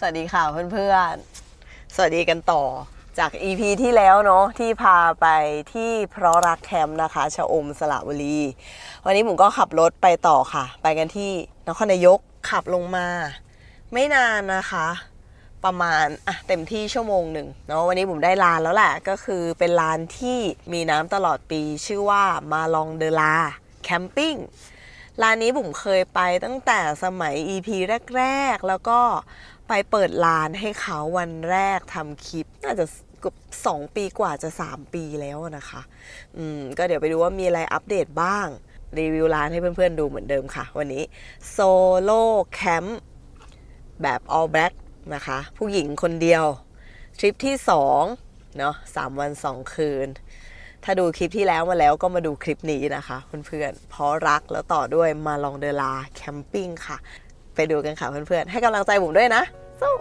สวัสดีค่ะเพื่อนๆ สวัสดีกันต่อจาก EP ที่แล้วเนาะที่พาไปที่เพราะรักแคมป์นะคะชะอมสระบุรี วันนี้ผมก็ขับรถไปต่อค่ะ ไปกันที่นครนายกขับลงมา ไม่นานนะคะ ประมาณอะเต็มที่ชั่วโมงหนึ่งเนาะวันนี้ผมได้ลานแล้วแหละ ก็คือเป็นลานที่มีน้ำตลอดปีชื่อว่ามาลองเดลาแคมปิ้งร้านนี้ผมเคยไปตั้งแต่สมัย EP แรก ๆ แล้วก็ ไปเปิดร้านให้เขาวันแรกทำคลิป น่าจะเกือบสองปีกว่าจะ3ปีแล้วนะคะ อืม ก็เดี๋ยวไปดูว่ามีอะไรอัปเดตบ้าง รีวิวร้านให้เพื่อนๆดูเหมือนเดิมค่ะ วันนี้โซโล่แคมป์แบบ all black นะคะ ผู้หญิงคนเดียว ทริปที่2เนาะสามวันสองคืน ถ้าดูคลิปที่แล้วมาแล้วก็มาดูคลิปนี้นะคะ เพื่อนๆเพราะรักแล้วต่อด้วยมาลองเดลาแคมปิ้งค่ะ ไปดูกันค่ะเพื่อนๆ ให้กำลังใจผมด้วยนะ สู้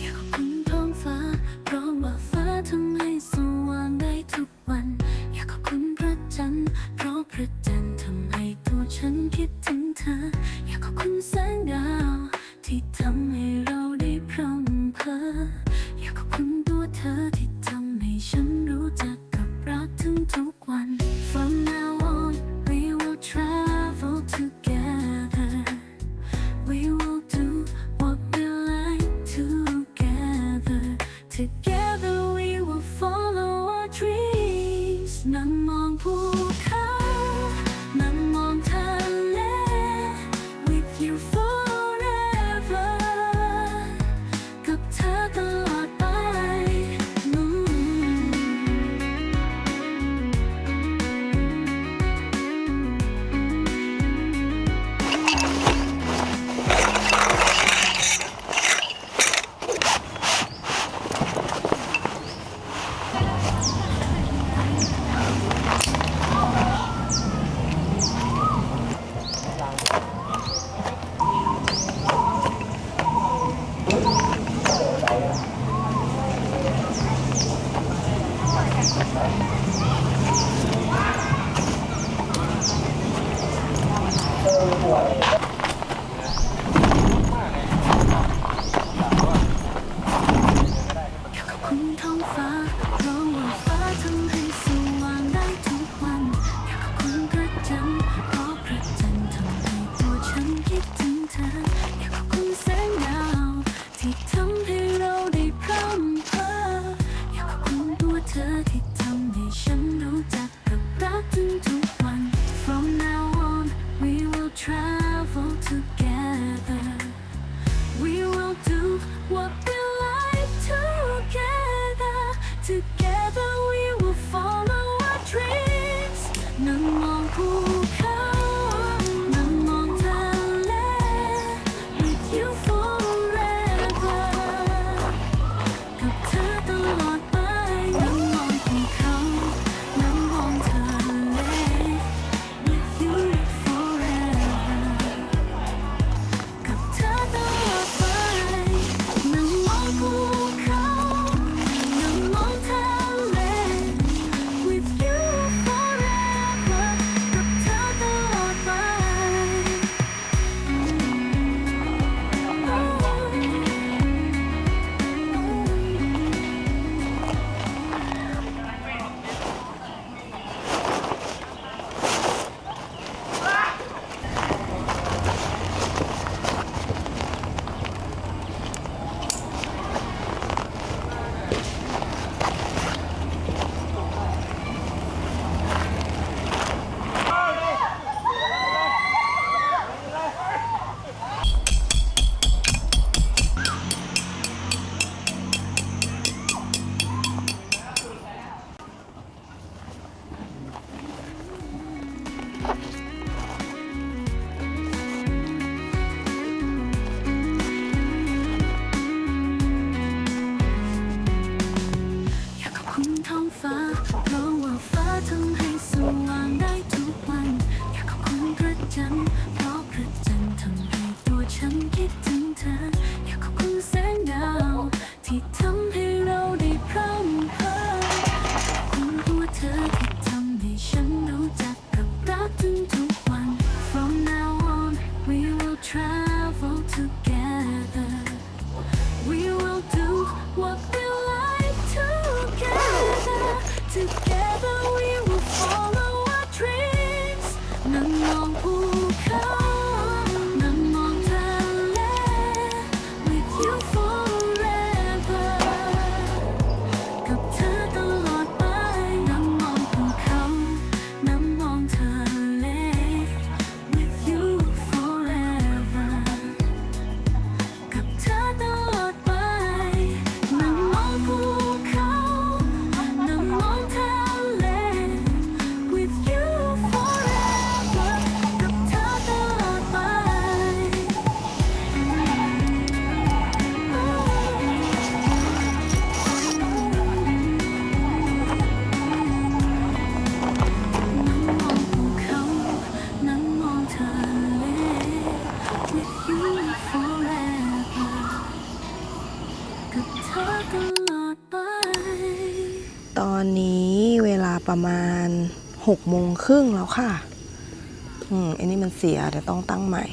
อยากขอบฟ้าเพราะฟ้าทำให้สว่างได้ทุกวันอยากขอบพระจันทร์เพราะพระจันทร์ทำให้ตัวฉันคิดถึงเธอ อยากขอบคุณแสงดาวที่ทำให้ มาณหกโมงครึ่งแล้วค่ะ อืมอันนี้มันเสียเดี๋ยวต้องตั้งใหม่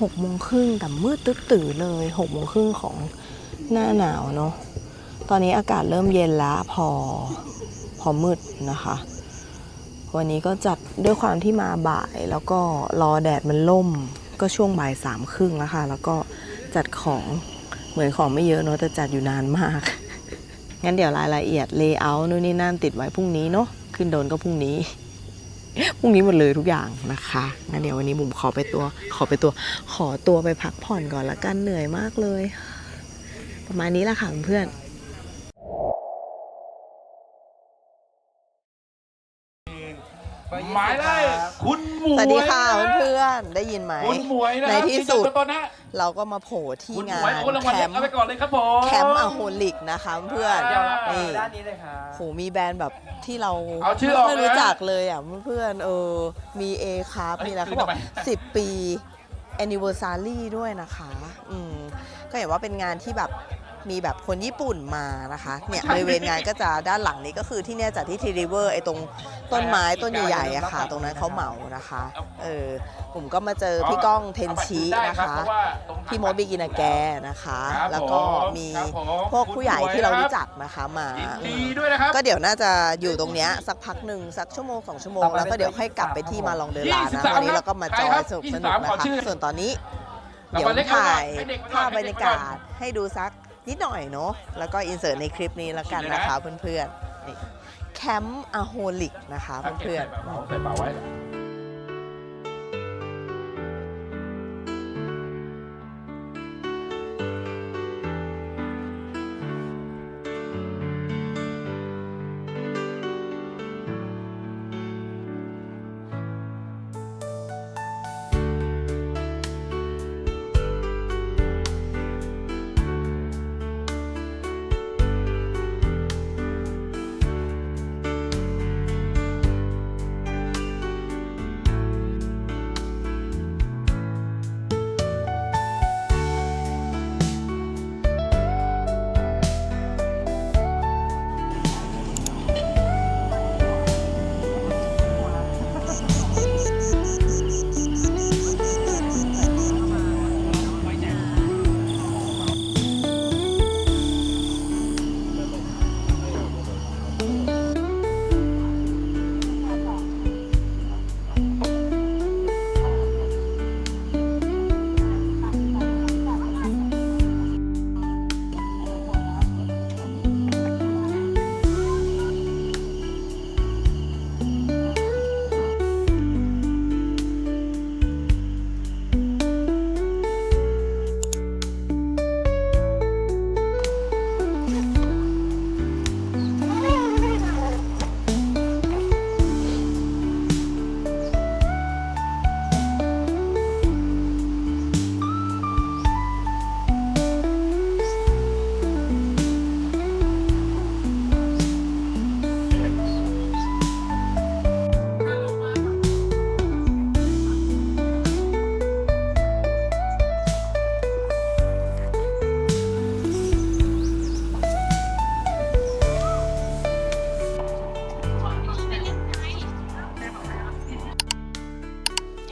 หกโมงครึ่งแต่มืดตึ๊ดตื่อเลยหกโมงครึ่งของหน้าหนาวเนาะ ตอนนี้อากาศเริ่มเย็นแล้วพอพอมืดนะคะ วันนี้ก็จัดด้วยความที่มาบ่ายแล้วก็รอแดดมันล่มก็ช่วงบ่ายสามครึ่งแล้วค่ะ แล้วก็จัดของเหมือนของไม่เยอะเนาะแต่จัดอยู่นานมาก งั้นเดี๋ยวรายละเอียดเลเยอร์นู่นนี่นั่นติดไว้พรุ่งนี้เนาะขึ้นโดนก็พรุ่งนี้พรุ่งนี้หมดเลยทุกอย่างนะคะงั้นเดี๋ยววันนี้บุ๋มขอไปตัว ขอไปตัว ขอตัวไปพักผ่อนก่อนละกันเหนื่อยมากเลย ประมาณนี้ละค่ะเพื่อน หมายเลขคุณหมวยสวัสดีค่ะนเพื่อนๆได้ยินไหมคุณหมวยนะในที่สุดต้นนะเราก็มาโผล่ที่คุณหงามวยนคนรางวัลแคเล็กมป์เอาไปก่อนเลยครับผมแคมป์อะโฮลิกนะคะเพื่อนเดี๋ยวรับนี่ด้านนี้เลยครับโหมีแบรนด์แบบที่เราเอาชื่อออกไม่เลยรู้นะจักเลยอะเพื่อนๆเออมีเอคาร์เอ้ยมีอะไรคือเขาบอกทำไม10ปี anniversary ด้วยนะคะ อืม ก็เห็นว่าเป็นงานที่แบบ มีแบบคนญี่ปุ่นมานะคะเนี่ยบริเวณงานก็จะด้านหลังนี้ก็คือที่เนี่ยจัดที่ทีริเวอร์ไอ้ตรงต้นไม้ต้นใหญ่ๆอะค่ะ ตรงนั้นเขาเหมานะคะเออผมก็มาเจอพี่ก้องเทนชินะคะพี่โมดบิกินาแกนะคะครับแล้วก็ผมมีครับผมพวกผู้ใหญ่ที่เราคุณหมวยรู้จักนะคะมายินอืดีมด้วยนะครับก็เดี๋ยวน่าจะอยู่ตรงเนี้ยสักพักหนึ่งสักชั่วโมงสองชั่วโมงต่อไปแล้วก็เดี๋ยวค่อยกลับไปที่มาลองเดินลานนะวันนี้เราก็มาจอยสนุกสนุกนะคะส่วนตอนนี้เดี๋ยวถ่ายภาพบรรยากาศให้ดูสัก นิดหน่อยเนาะแล้วก็อินเสิร์ตในคลิปนี้แล้วกันนะคะเพื่อนๆนี่แคมป์อะโฮลิกนะคะเพื่อนๆใส่เป๋าไว้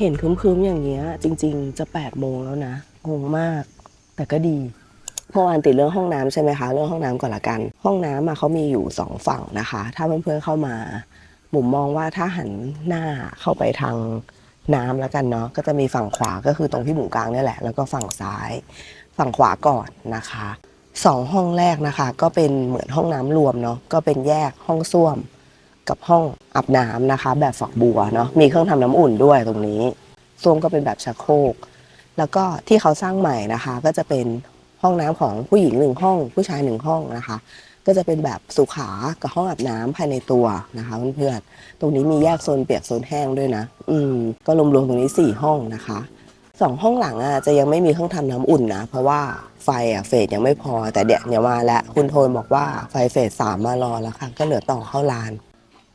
เห็นคืมๆอย่างเงี้ย จริง ๆ จะ8ปดโมงแล้วนะงงมาก แต่ก็ดีเมื่อวานติดเรื่องห้องน้ำใช่ไหมคะ เรื่องห้องน้ำก่อนละกัน ห้องน้ำอะเขามีอยู่สองฝั่งนะคะ ถ้าเพื่อนๆเข้ามาบุ๋มมองว่าถ้าหันหน้าเข้าไปทางน้ำแล้วกันเนาะก็จะมีฝั่งขวาก็คือตรงที่บุ๋มกลางเนี่ยแหละ แล้วก็ฝั่งซ้าย ฝั่งขวาก่อนนะคะสองห้องแรกนะคะ ก็เป็นเหมือนห้องน้ำรวมเนาะก็เป็นแยกห้องส้วม กับห้องอาบน้ำนะคะ แบบฝักบัวเนาะมีเครื่องทำน้ำอุ่นด้วยตรงนี้ส้วมก็เป็นแบบชักโครก แล้วก็ที่เขาสร้างใหม่นะคะ ก็จะเป็นห้องน้ำของผู้หญิงหนึ่งห้อง ผู้ชายหนึ่งห้องนะคะ ก็จะเป็นแบบสุขากับห้องอาบน้ำภายในตัวนะคะเพื่อนๆตรงนี้มีแยกโซนเปียกโซนแห้งด้วยนะ อืมก็รวมๆตรงนี้สี่ห้องนะคะสองห้องหลังอะจะยังไม่มีเครื่องทำน้ำอุ่นนะ เพราะว่าไฟอะเฟสยังไม่พอแต่เดี๋ยวเดี๋ยวมาแล้วคุณโทนบอกว่าไฟเฟสสามมารอแล้วค่ะ ก็เหลือต่อเข้าลาน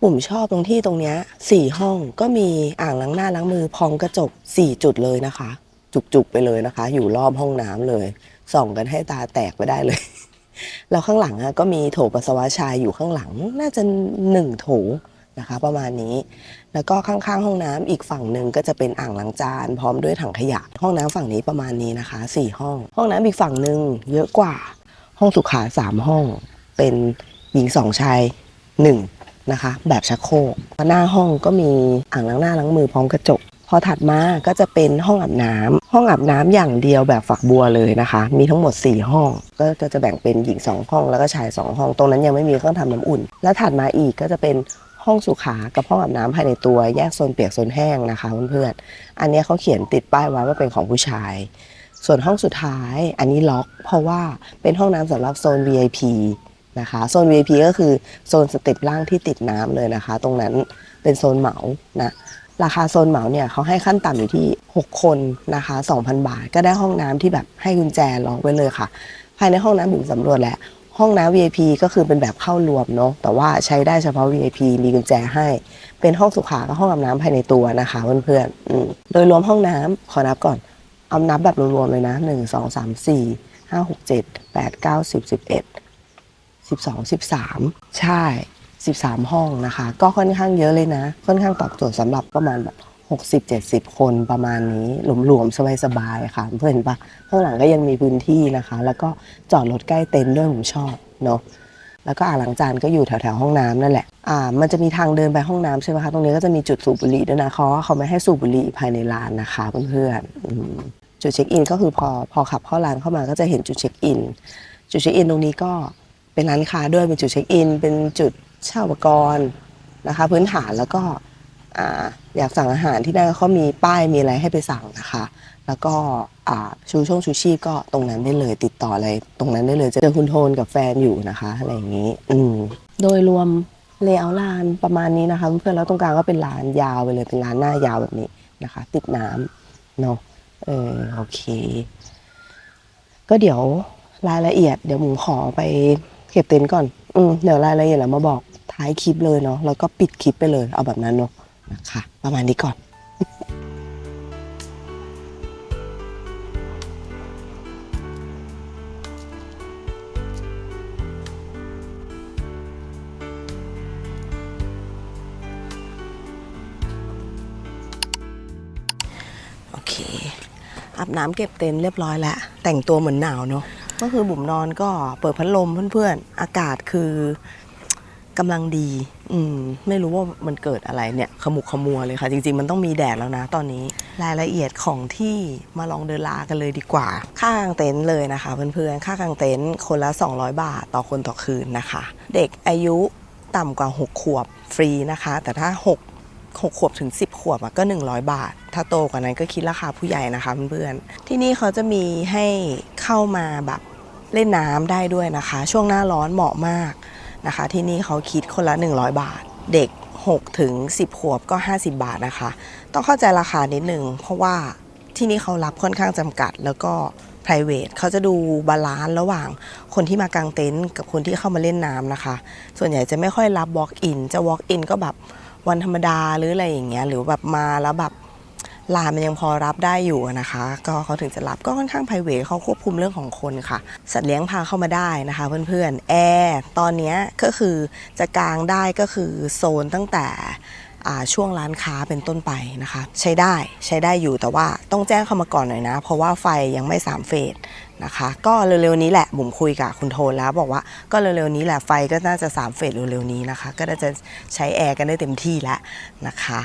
ปุ่มชอบตรงที่ตรงเนี้ยสี่ห้องก็มีอ่างล้างหน้าล้างมือพร้อมกระจกสี่จุดเลยนะคะ จุกๆไปเลยนะคะ อยู่รอบห้องน้ำเลย ส่องกันให้ตาแตกไปได้เลย แล้วข้างหลังก็มีโถปัสสาวะชายอยู่ข้างหลังน่าจะหนึ่งโถนะคะ ประมาณนี้ แล้วก็ข้างๆ ห้องน้ำอีกฝั่งหนึ่งก็จะเป็นอ่างล้างจาน พร้อมด้วยถังขยะ ห้องน้ำฝั่งนี้ประมาณนี้นะคะสี่ห้อง ห้องน้ำอีกฝั่งหนึ่งเยอะกว่า ห้องสุขาสามห้อง เป็นหญิงสองชายห นะคะ แบบชักโครกหน้าห้องก็มีอ่างล้างหน้าล้างมือพร้อมกระจก พอถัดมาก็จะเป็นห้องอาบน้ำห้องอาบน้ำอย่างเดียวแบบฝักบัวเลยนะคะ มีทั้งหมด 4 ห้อง ก็จะแบ่งเป็นหญิง 2 ห้องแล้วก็ชาย 2 ห้อง ตรงนั้นยังไม่มีเครื่องทำน้ำอุ่น แล้วถัดมาอีกก็จะเป็นห้องสุขากับห้องอาบน้ำภายในตัวแยกโซนเปียกโซนแห้งนะคะเพื่อนๆอันนี้เขาเขียนติดป้ายไว้ว่าเป็นของผู้ชาย ส่วนห้องสุดท้ายอันนี้ล็อก เพราะว่าเป็นห้องน้ำสำหรับโซน VIP นะคะโซน VIP ก็คือโซนสเต็ปล่างที่ติดน้ำเลยนะคะ ตรงนั้นเป็นโซนเหมานะราคาโซนเหมาเนี่ยเขาให้ขั้นต่ำอยู่ที่ 6 คนนะคะ 2,000 บาท ก็ได้ห้องน้ำที่แบบให้กุญแจล็อกไว้เลยค่ะ ภายในห้องน้ำผมสำรวจแล้วห้องน้ำ VIP ก็คือเป็นแบบเข้ารวมเนาะแต่ว่าใช้ได้เฉพาะ VIP มีกุญแจให้ เป็นห้องสุขากับห้องอาบน้ำภายในตัวนะคะเพื่อนๆโดยรวมห้องน้ำขอนับก่อนเอานับแบบรวมๆเลยนะ 1 2 3 4 5 6 7 8 9 10 11 12 13 ใช่ 13 ห้องนะคะ ก็ค่อนข้างเยอะเลยนะ ค่อนข้างตอบโจทย์สำหรับประมาณแบบ 60 70 คนประมาณนี้หลวมๆ สบายๆ ค่ะ เพื่อนเห็นปะข้างหลังก็ยังมีพื้นที่นะคะ แล้วก็จอดรถใกล้เต็นท์ด้วยผมชอบเนาะแล้วก็อ่างล้างจานก็อยู่แถวๆห้องน้ำนั่นแหละ อ่า มันจะมีทางเดินไปห้องน้ำใช่ไหมคะ ตรงนี้ก็จะมีจุดสูบบุหรี่ด้วยนะเขาว่าเขาไม่ให้สูบบุหรี่ภายในร้านนะคะเพื่อนๆจุดเช็คอินก็คือพอพอขับเข้าร้านเข้ามาก็จะเห็นจุดเช็คอิน จุดเช็คอินตรงนี้ก็ เป็นร้านค้าด้วยเป็นจุดเช็คอิน เป็นจุดเช่าอุปกรณ์นะคะ พื้นฐานแล้วก็ออยากสั่งอาหารที่นั่นเขามีป้ายมีอะไรให้ไปสั่งนะคะ แล้วก็ชูช่องชูชีพก็ตรงนั้นได้เลยติดต่ออะไรตรงนั้นได้เลยจะเจอคุณโทนกับแฟนอยู่นะคะ อะไรอย่างนี้ อืมโดยรวมเลเยอร์ลานประมาณนี้นะคะเพื่อนๆแล้วตรงกลางก็เป็นร้านยาวไปเลยเป็นร้านหน้ายาวแบบนี้นะคะ ติดน้ำเนาะเออโอเค ก็เดี๋ยวรายละเอียด เดี๋ยวหมูขอไป เก็บเต็นท์ก่อน อืมเดี๋ยวรายละเอียดเรามาบอกท้ายคลิปเลยเนาะแล้วก็ปิดคลิปไปเลย เอาแบบนั้นเนาะนะคะประมาณนี้ก่อนโอเคอาบน้ำเก็บเต็นท์เรียบร้อยแล้ว แต่งตัวเหมือนหนาวเนาะ ก็คือบุ๋มนอนก็เปิดพัดลมเพื่อนๆ อากาศคือกำลังดี อืม ไม่รู้ว่ามันเกิดอะไรเนี่ย ขมุกขมัวเลยค่ะ จริง ๆ มันต้องมีแดดแล้วนะ ตอนนี้ รายละเอียดของที่มาลองเดินลากันเลยดีกว่า ค่ากางเต็นท์เลยนะคะ เพื่อนๆ ค่ากางเต็นท์คนละ 200 บาทต่อคนต่อคืนนะคะ เด็กอายุต่ำกว่า 6 ขวบฟรีนะคะ แต่ถ้า 6 6 ขวบถึง 10 ขวบก็ 100 บาท ถ้าโตกว่านั้นก็คิดราคาผู้ใหญ่นะคะเพื่อนๆ ที่นี่เขาจะมีให้เข้ามาแบบ เล่นน้ำได้ด้วยนะคะ ช่วงหน้าร้อนเหมาะมากนะคะ ที่นี่เขาคิดคนละ 100 บาท เด็ก6ถึง10 ขวบก็ 50 บาทนะคะ ต้องเข้าใจราคานิดหนึ่งเพราะว่าที่นี่เขารับค่อนข้างจำกัดแล้วก็ private เขาจะดูบาลานซ์ระหว่างคนที่มากางเต็นท์กับคนที่เข้ามาเล่นน้ำนะคะ ส่วนใหญ่จะไม่ค่อยรับ walk in จะ walk in ก็แบบวันธรรมดาหรืออะไรอย่างเงี้ยหรือแบบมาแล้วแบบ ลานมันยังพอรับได้อยู่นะคะ ก็เขาถึงจะรับก็ค่อนข้าง private เขาควบคุมเรื่องของคนค่ะ สัตว์เลี้ยงพาเข้ามาได้นะคะเพื่อนๆแอร์ตอนนี้ก็คือจะกลางได้ก็คือโซนตั้งแต่ช่วงร้านค้าเป็นต้นไปนะคะ ใช้ได้ใช้ได้อยู่แต่ว่าต้องแจ้งเข้ามาก่อนหน่อยนะ เพราะว่าไฟยังไม่สามเฟสนะคะ ก็เร็วๆนี้แหละบุ๋มคุยกับคุณโทนแล้วบอกว่าก็เร็วๆนี้แหละไฟก็น่าจะสามเฟสเร็วๆนี้นะคะ ก็น่าจะใช้แอร์กันได้เต็มที่แล้วนะคะ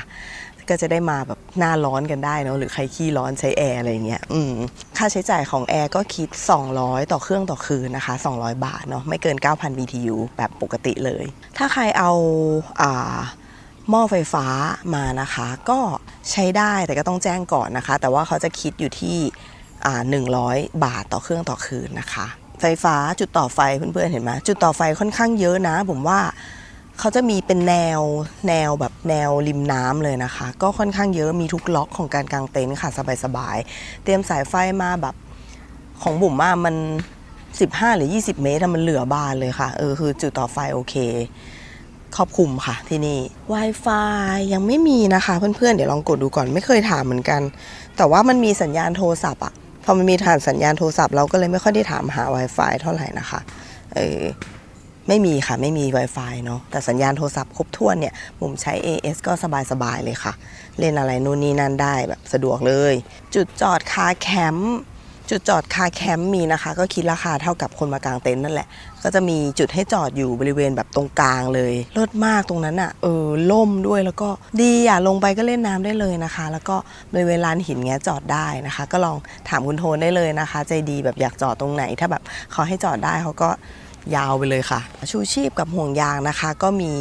ก็จะได้มาแบบหน้าร้อนกันได้เนอะหรือใครขี้ร้อนใช้แอร์อะไรอย่างเงี้ยอืมค่าใช้จ่ายของแอร์ก็คิด 200 ต่อเครื่องต่อคืนนะคะ 200 บาทเนาะไม่เกิน 9,000 BTU แบบปกติเลย ถ้าใครเอาอ่าหม้อไฟฟ้ามานะคะ ก็ใช้ได้แต่ก็ต้องแจ้งก่อนนะคะ แต่ว่าเขาจะคิดอยู่ที่อ่า100บาทต่อเครื่องต่อคืนนะคะ ไฟฟ้าจุดต่อไฟเพื่อนๆเห็นไหมจุดต่อไฟค่อนข้างเยอะนะ ผมว่า เขาจะมีเป็นแนวแนวแบบแนวริมน้ำเลยนะคะ ก็ค่อนข้างเยอะมีทุกล็อกของการกางเต็นท์ค่ะสบายๆเตรียมสายไฟมาแบบของบุ๋มว่ามัน 15 หรือ 20 เมตรอะมันเหลือบานเลยค่ะเออคือจุดต่อไฟโอเคครอบคลุมค่ะที่นี่ Wi-Fi ยังไม่มีนะคะ เพื่อนๆ เดี๋ยวลองกดดูก่อนไม่เคยถามเหมือนกัน แต่ว่ามันมีสัญญาณโทรศัพท์อะพอมันมีฐานสัญญาณโทรศัพท์เราก็เลยไม่ค่อยได้ถามหา Wi-Fi เท่าไหร่นะคะเออ ไม่มีค่ะ ไม่มี Wi-Fi เนาะแต่สัญญาณโทรศัพท์ครบถ้วนเนี่ยผมใช้ AS ก็สบายๆเลยค่ะ เล่นอะไรนู่นนี่นั่นได้แบบสะดวกเลย จุดจอดคาแคมป์จุดจอดคาแคมป์มีนะคะ ก็คิดราคาเท่ากับคนมากางเต็นท์นั่นแหละ ก็จะมีจุดให้จอดอยู่บริเวณแบบตรงกลางเลยเลิศมากตรงนั้นอะ่ะเออล่มด้วยแล้วก็ดีอะลงไปก็เล่นน้ำได้เลยนะคะ แล้วก็บริเวณลานหินเงี้ยจอดได้นะคะ ก็ลองถามคุณโทนได้เลยนะคะ ใจดีแบบอยากจอดตรงไหน ถ้าแบบเขาให้จอดได้เขาก็ ยาวไปเลยค่ะ ชูชีพกับห่วงยางนะคะ ก็มี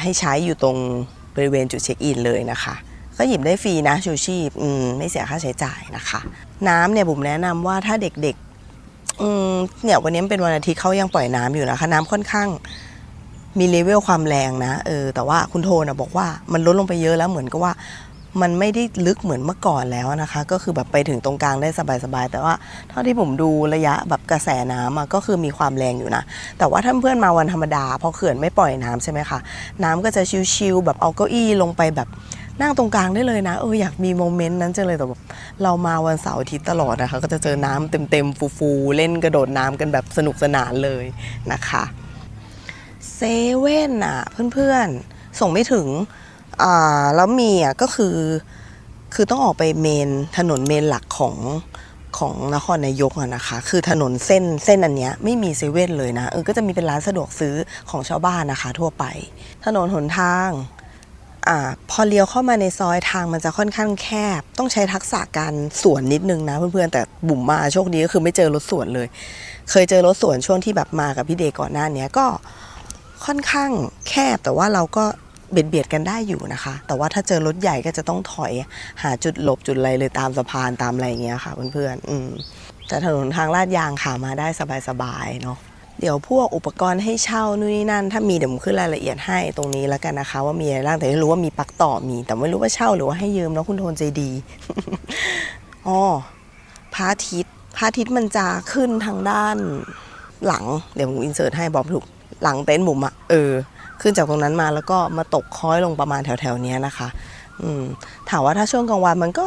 ให้ใช้อยู่ตรงบริเวณจุดเช็คอินเลยนะคะ ก็หยิบได้ฟรีนะชูชีพอืมไม่เสียค่าใช้จ่ายนะคะ น้ำเนี่ยผมแนะนำว่าถ้าเด็กๆอืมเนี่ยวันนี้เป็นวันอาทิตย์เขายังปล่อยน้ำอยู่นะคะ น้ำค่อนข้างมีเลเวลความแรงนะเออแต่ว่าคุณโทนะบอกว่ามันลดลงไปเยอะแล้วเหมือนกับว่า มันไม่ได้ลึกเหมือนเมื่อก่อนแล้วนะคะ ก็คือแบบไปถึงตรงกลางได้สบายๆแต่ว่าเท่าที่ผมดูระยะแบบกระแสน้ำอะก็คือมีความแรงอยู่นะ แต่ว่าถ้าเพื่อนมาวันธรรมดาพอเขื่อนไม่ปล่อยน้ำใช่ไหมคะน้ำก็จะชิวๆแบบเอาเก้าอี้ลงไปแบบนั่งตรงกลางได้เลยนะเอออยากมีโมเมนต์นั้นจังเลยแต่แบบเรามาวันเสาร์อาทิตย์ตลอดนะคะ ก็จะเจอน้ำเต็มๆฟูๆเล่นกระโดดน้ำกันแบบสนุกสนานเลยนะคะเซเว่นอะเพื่อนๆ ส่งไม่ถึง อ่าแล้วมีอะก็คือคือต้องออกไปเมนถนนเมนหลักของของนครนายกอะนะคะ คือถนนเส้นเส้นอันเนี้ยไม่มีเซเว่นเลยนะเออก็จะมีเป็นร้านสะดวกซื้อของชาวบ้านนะคะ ทั่วไป ถนนหนทางอ่าพอเลี้ยวเข้ามาในซอยทางมันจะค่อนข้างแคบ ต้องใช้ทักษะการสวนนิดนึงนะเพื่อนๆแต่บุ๋มมาโชคดีก็คือไม่เจอรถสวนเลย เคยเจอรถสวนช่วงที่แบบมากับพี่เดก่อนหน้านี้ก็ค่อนข้างแคบแต่ว่าเราก็ เบียดเบียดกันได้อยู่นะคะ แต่ว่าถ้าเจอรถใหญ่ก็จะต้องถอยหาจุดหลบจุดอะไรเลยตามสะพานตามอะไรอย่างเงี้ยค่ะเพื่อนๆอืมแต่ถนนทางลาดยางค่ะมาได้สบายๆเนาะเดี๋ยวพวกอุปกรณ์ให้เช่านู่นนี่นั่น ถ้ามีเดี๋ยวผมขึ้นรายละเอียดให้ตรงนี้แล้วกันนะคะ ว่ามีอะไรบ้างแต่รู้ว่ามีปักต่อมี แต่ไม่รู้ว่าเช่าหรือว่าให้ยืมเนาะคุณโทนใจดีอ๋อพระอาทิตย์พระอาทิตย์มันจะขึ้นทางด้านหลัง เดี๋ยวผมอินเสิร์ตให้บอกไม่ถูกหลังเต็นท์ผมอะเออ ขึ้นจากตรงนั้นมาแล้วก็มาตกค้อยลงประมาณแถวๆเนี้ยนะคะอืมถามว่าถ้าช่วงกลางวันมันก็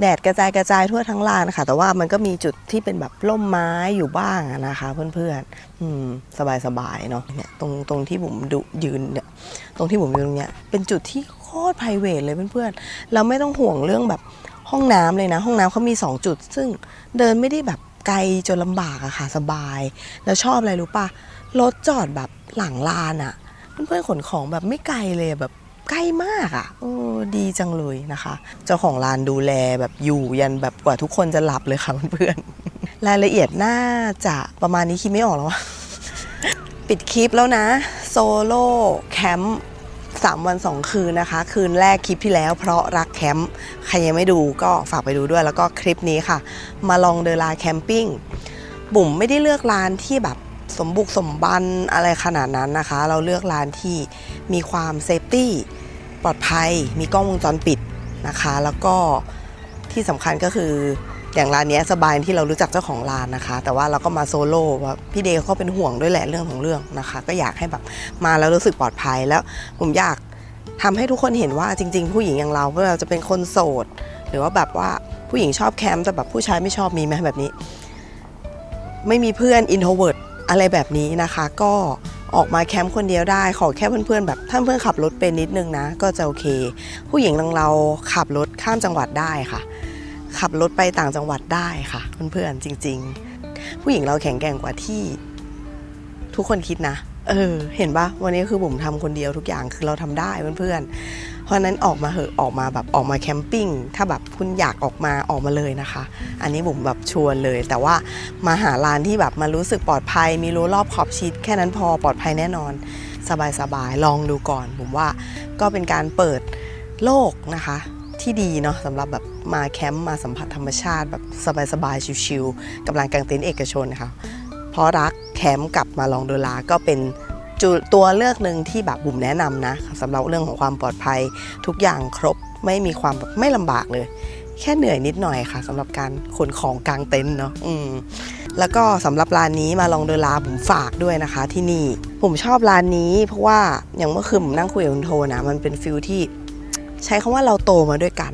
แดดกระจายกระจายทั่วทั้งลานนะคะแต่ว่ามันก็มีจุดที่เป็นแบบร่มไม้อยู่บ้างนะคะเพื่อนๆอืมสบายๆเนาะเนี่ยตรงตรงที่ผมดูยืนเนี่ยตรงที่ผมยืนตรงเนี้ยเป็นจุดที่โคตร p r i v a t เลยเพื่อนๆเราไม่ต้องห่วงเรื่องแบบห้องน้ำเลยนะ ห้องน้ำเขามี 2 จุด ซึ่งเดินไม่ได้แบบไกลจนลำบากอะค่ะสบาย แล้วชอบอะไรรู้ปะรถจอดแบบหลังลานอะ เพื่อนๆขนของแบบไม่ไกลเลยแบบใกล้มากอะ่ะโอ้ดีจังเลยนะคะ เจ้าของร้านดูแลแบบอยู่ยันแบบกว่าทุกคนจะหลับเลยค่ะเพื่อนๆรายละเอียดน่าจะประมาณนี้คิดไม่ออกแล้วปิดคลิปแล้วนะโซโล่แคมป์สามวันสองคืนนะคะ คืนแรกคลิปที่แล้วเพราะรักแคมป์ใครยังไม่ดูก็ฝากไปดูด้วย แล้วก็คลิปนี้ค่ะ มาลองเดอลาแคมปิ้งบุ๋มไม่ได้เลือกร้านที่แบบ สมบุกสมบันอะไรขนาดนั้นนะคะ เราเลือกร้านที่มีความเซฟตี้ปลอดภัย มีกล้องวงจรปิดนะคะ แล้วก็ที่สำคัญก็คืออย่างร้านนี้สบายที่เรารู้จักเจ้าของร้านนะคะ แต่ว่าเราก็มาโซโล่ว่าพี่เดย์เขาก็เป็นห่วงด้วยแหละเรื่องของเรื่องนะคะ ก็อยากให้แบบมาแล้วรู้สึกปลอดภัยแล้วผมอยากทำให้ทุกคนเห็นว่าจริง ๆ ผู้หญิงอย่างเราเวลาจะเป็นคนโสด หรือว่าแบบว่าผู้หญิงชอบแคมป์แต่แบบผู้ชายไม่ชอบมีไหมแบบนี้ ไม่มีเพื่อน introvert อะไรแบบนี้นะคะ ก็ออกมาแคมป์คนเดียวได้ ขอแค่เพื่อนๆแบบถ้าเพื่อนขับรถเป็นนิดนึงนะ ก็จะโอเค ผู้หญิงองเราขับรถข้ามจังหวัดได้ค่ะ ขับรถไปต่างจังหวัดได้ค่ะ เพื่อนๆจริง ๆ ผู้หญิงเราแข็งแกร่งกว่าที่ ทุกคนคิดนะ เออ เห็นปะวันนี้คือผมทำคนเดียวทุกอย่างคือเราทำได้เพื่อนๆ เพราะนั้นออกมาเหอะออกมาแบบออกมาแคมปิ้งถ้าแบบคุณอยากออกมาออกมาเลยนะคะ อันนี้ผมแบบชวนเลย แต่ว่ามาหาร้านที่แบบมารู้สึกปลอดภัย มีรั้วรอบขอบชิด แค่นั้นพอปลอดภัยแน่นอน สบายๆลองดูก่อน ผมว่าก็เป็นการเปิดโลกนะคะที่ดีเนาะสำหรับแบบมาแคมป์มาสัมผัสธรรมชาติแบบสบายๆชิวๆกับลานกางเต็นท์เอกชนนะคะเพราะรักแคมป์กับมาลองดูลาก็เป็น จุตัวเลือกหนึ่งที่แบบบุ๋มแนะนำนะสำหรับเรื่องของความปลอดภัย ทุกอย่างครบไม่มีความแบบไม่ลำบากเลย แค่เหนื่อยนิดหน่อยค่ะสำหรับการขนของกลางเต็นท์เนาะอืมแล้วก็สำหรับร้านนี้มาลองเดลาผมฝากด้วยนะคะ ที่นี่ผมชอบร้านนี้ เพราะว่าอย่างเมื่อคืนผมนั่งคุยกับคุณโทนะมันเป็นฟิลที่ ใช้คำว่าเราโตมาด้วยกัน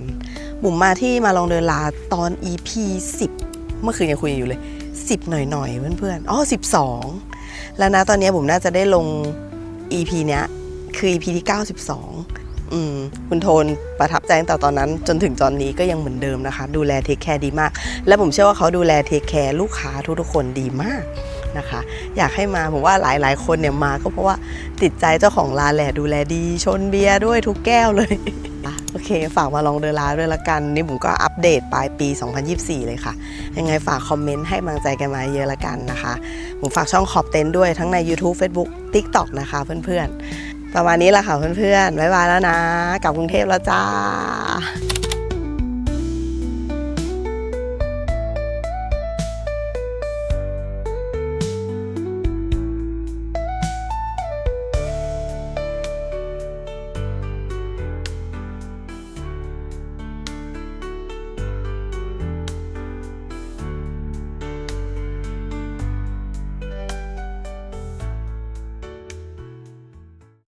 บุ๋มมาที่มาลองเดินลาตอน EP 10 เมื่อคืนยังคุยอยู่เลย 10 หน่อยๆเพื่อนๆอ๋อ12 แล้วนะตอนนี้ผมน่าจะได้ลง EP เนี้ยคือ EP ที่ 92 อืมคุณโทนประทับใจตั้งแต่ตอนนั้น จนถึงตอนนี้ก็ยังเหมือนเดิมนะคะ ดูแลเทคแคร์ดีมาก และผมเชื่อว่าเขาดูแลเทคแคร์ลูกค้าทุกๆคนดีมากนะคะ อยากให้มาผมว่าหลายๆ คนเนี่ยมาก็เพราะว่าติดใจเจ้าของร้านแหละดูแลดี ชนเบียร์ด้วยทุกแก้วเลยโอเค ฝากมาลองเดอร้านด้วยละกัน นี่ผมก็อัปเดตปลายปี 2024 เลยค่ะ ยังไงฝากคอมเมนต์ให้กำลังใจกันมาเยอะละกันนะคะ ผมฝากช่องขอบเต็นด้วยทั้งใน YouTube Facebook TikTok นะคะเพื่อนๆ ประมาณนี้ละค่ะเพื่อนๆ บ๊ายบายแล้วนะ กลับกรุงเทพแล้วจ้า